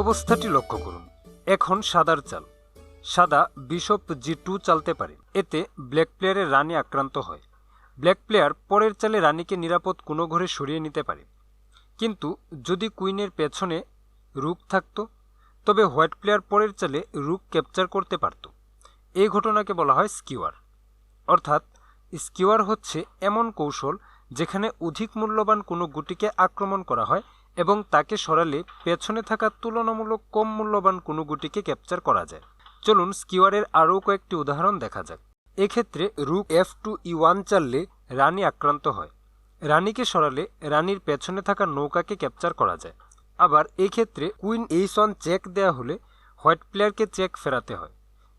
অবস্থাটি লক্ষ্য করুন। এখন সাদার চাল। সাদা বিশপ জি টু চালতে পারে। এতে ব্ল্যাক প্লেয়ারের রানী আক্রান্ত হয়। ব্ল্যাক প্লেয়ার পরের চালে রানীকে নিরাপদ কোনো ঘরে সরিয়ে নিতে পারে। কিন্তু যদি কুইনের পেছনে রুক থাকত, তবে হোয়াইট প্লেয়ার পরের চালে রুক ক্যাপচার করতে পারত। এই ঘটনাকে বলা হয় স্কিওয়ার। অর্থাৎ স্কিওয়ার হচ্ছে এমন কৌশল যেখানে অধিক মূল্যবান কোনো গুটিকে আক্রমণ করা হয় এবং তাকে সরালে পেছনে থাকা তুলনামূলক কম মূল্যবান কোনো গুটিকে ক্যাপচার করা যায়। চলুন স্কিওয়ারের আরও কয়েকটি উদাহরণ দেখা যাক। এক্ষেত্রে rook F two E one চাললে রানী আক্রান্ত হয়। রানীকে সরালে রানীর পেছনে থাকা নৌকাকে ক্যাপচার করা যায়। আবার এক্ষেত্রে ক্ষেত্রে কুইন এইস ওয়ান চেক দেয়া হলে হোয়াইট প্লেয়ারকে চেক ফেরাতে হয়।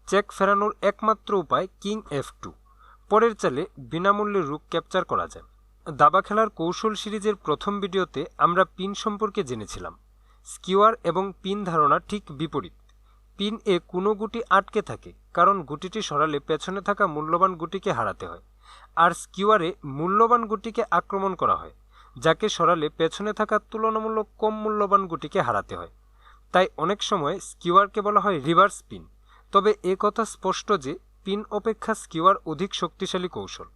চেক ফেরানোর একমাত্র উপায় কিং এফ টু। পরের চালে বিনামূল্যে রুক ক্যাপচার করা যায়। দাবা খেলার কৌশল সিরিজের প্রথম ভিডিওতে আমরা পিন সম্পর্কে জেনেছিলাম। স্কিওয়ার এবং পিন ধারণা ঠিক বিপরীত। পিন এ কোনো গুটি আটকে থাকে, কারণ গুটিটি সরালে পেছনে থাকা মূল্যবান গুটিকে হারাতে হয়। আর স্কিওয়ারে মূল্যবান গুটিকে আক্রমণ করা হয়, যাকে সরালে পেছনে থাকা তুলনামূলক কম মূল্যবান গুটিকে হারাতে হয়। তাই অনেক সময় স্কিওয়ারকে বলা হয় রিভার্স পিন। তবে এ কথা স্পষ্ট যে, পিন অপেক্ষা স্কিওয়ার অধিক শক্তিশালী কৌশল।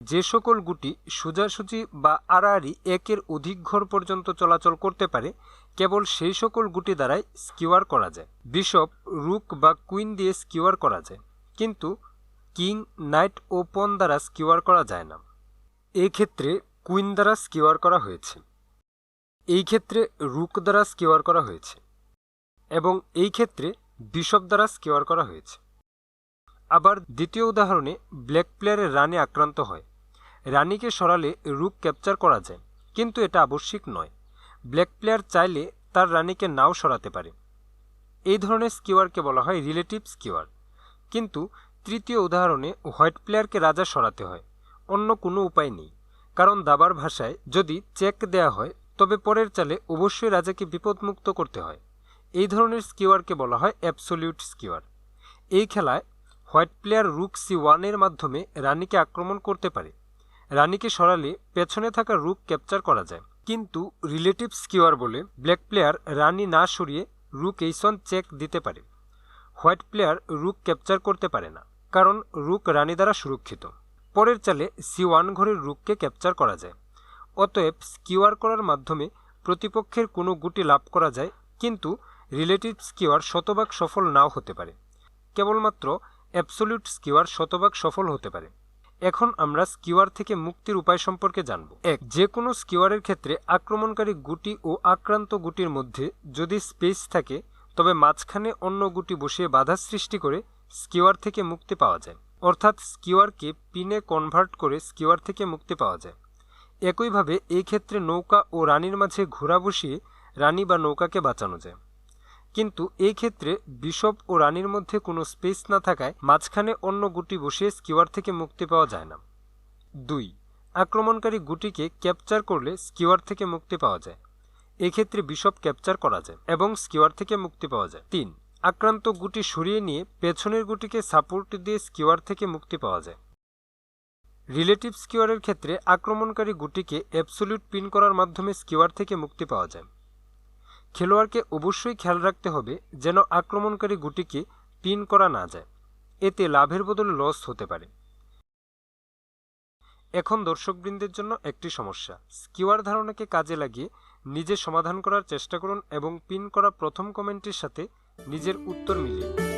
যে সকল গুটি সোজাসুজি বা আড়াআড়ি একের অধিক ঘর পর্যন্ত চলাচল করতে পারে, কেবল সেই সকল গুটি দ্বারাই স্কিওয়ার করা যায়। বিশপ, রুক বা কুইন দিয়ে স্কিওয়ার করা যায়, কিন্তু কিং, নাইট ও পন দ্বারা স্কিওয়ার করা যায় না। এই ক্ষেত্রে কুইন দ্বারা স্কিওয়ার করা হয়েছে। এই ক্ষেত্রে রুক দ্বারা স্কিওয়ার করা হয়েছে এবং এই ক্ষেত্রে বিশপ দ্বারা স্কিওয়ার করা হয়েছে। আবার দ্বিতীয় উদাহরণে ব্ল্যাক প্লেয়ারের রানে আক্রান্ত হয়। রানীকে সরালে রুক ক্যাপচার করা যায়, কিন্তু এটা আবশ্যিক নয়। ব্ল্যাক প্লেয়ার চাইলে তার রানীকে নাও সরাতে পারে। এই ধরনের স্কিওয়ারকে বলা হয় রিলেটিভ স্কিওয়ার কিন্তু তৃতীয় উদাহরণে হোয়াইট প্লেয়ারকে রাজা সরাতে হয়, অন্য কোনো উপায় নেই। কারণ দাবার ভাষায় যদি চেক দেয়া হয়, তবে পরের চালে অবশ্যই রাজাকে বিপদমুক্ত করতে হয়। এই ধরনের স্কিওয়ারকে বলা হয় অ্যাবসোলিউট স্কিওয়ার এই খেলায় হোয়াইট প্লেয়ার রুক সি ওয়ানের মাধ্যমে রানীকে আক্রমণ করতে পারে। রানীকে সরালে পেছনে থাকা রুক ক্যাপচার করা যায়। কিন্তু রিলেটিভ স্কিওয়ার বলে ব্ল্যাক প্লেয়ার রানী না সরিয়ে রুক এইসন চেক দিতে পারে। হোয়াইট প্লেয়ার রুক ক্যাপচার করতে পারে না, কারণ রুক রানী দ্বারা সুরক্ষিত। পরের চালে সি ওয়ান ঘরের রুককে ক্যাপচার করা যায়। অতএব স্কিওয়ার করার মাধ্যমে প্রতিপক্ষের কোনো গুটি লাভ করা যায়, কিন্তু রিলেটিভ স্কিওয়ার শতভাগ সফল নাও হতে পারে। কেবলমাত্র অ্যাবসোলিউট স্কিওয়ার শতভাগ সফল হতে পারে। এখন আমরা স্কিওয়ার থেকে মুক্তির উপায় সম্পর্কে জানব। এক যে কোনো স্কিওয়ারের ক্ষেত্রে আক্রমণকারী গুটি ও আক্রান্ত গুটির মধ্যে যদি স্পেস থাকে, তবে মাঝখানে অন্য গুটি বসিয়ে বাধা সৃষ্টি করে স্কিওয়ার থেকে মুক্তি পাওয়া যায়। অর্থাৎ স্কিওয়ারকে পিনে কনভার্ট করে স্কিওয়ার থেকে মুক্তি পাওয়া যায়। একইভাবে এই ক্ষেত্রে নৌকা ও রানীর মাঝে ঘোরা বসিয়ে রানী বা নৌকাকে বাঁচানো যায়। কিন্তু এই ক্ষেত্রে বিশপ ও রানীর মধ্যে কোনো স্পেস না থাকায় মাঝখানে অন্য গুটি বসিয়ে স্কিওয়ার থেকে মুক্তি পাওয়া যায় না। দুই, আক্রমণকারী গুটিকে ক্যাপচার করলে স্কিওয়ার থেকে মুক্তি পাওয়া যায়। এক্ষেত্রে বিশপ ক্যাপচার করা যায় এবং স্কিওয়ার থেকে মুক্তি পাওয়া যায়। তিন, আক্রান্ত গুটি সরিয়ে নিয়ে পেছনের গুটিকে সাপোর্ট দিয়ে স্কিওয়ার থেকে মুক্তি পাওয়া যায়। রিলেটিভ স্কিওয়ারের ক্ষেত্রে আক্রমণকারী গুটিকে অ্যাবসোলিউট পিন করার মাধ্যমে স্কিওয়ার থেকে মুক্তি পাওয়া যায়। খেলোয়াড়কে অবশ্যই খেয়াল রাখতে হবে যেন আক্রমণকারী গুটিকে পিন করা না যায়। এতে লাভের বদলে লস হতে পারে। এখন দর্শকবৃন্দের জন্য একটি সমস্যা। স্কিওয়ার ধারণাকে কাজে লাগিয়ে নিজে সমাধান করার চেষ্টা করুন এবং পিন করা প্রথম কমেন্টের সাথে নিজের উত্তর মিলিয়ে।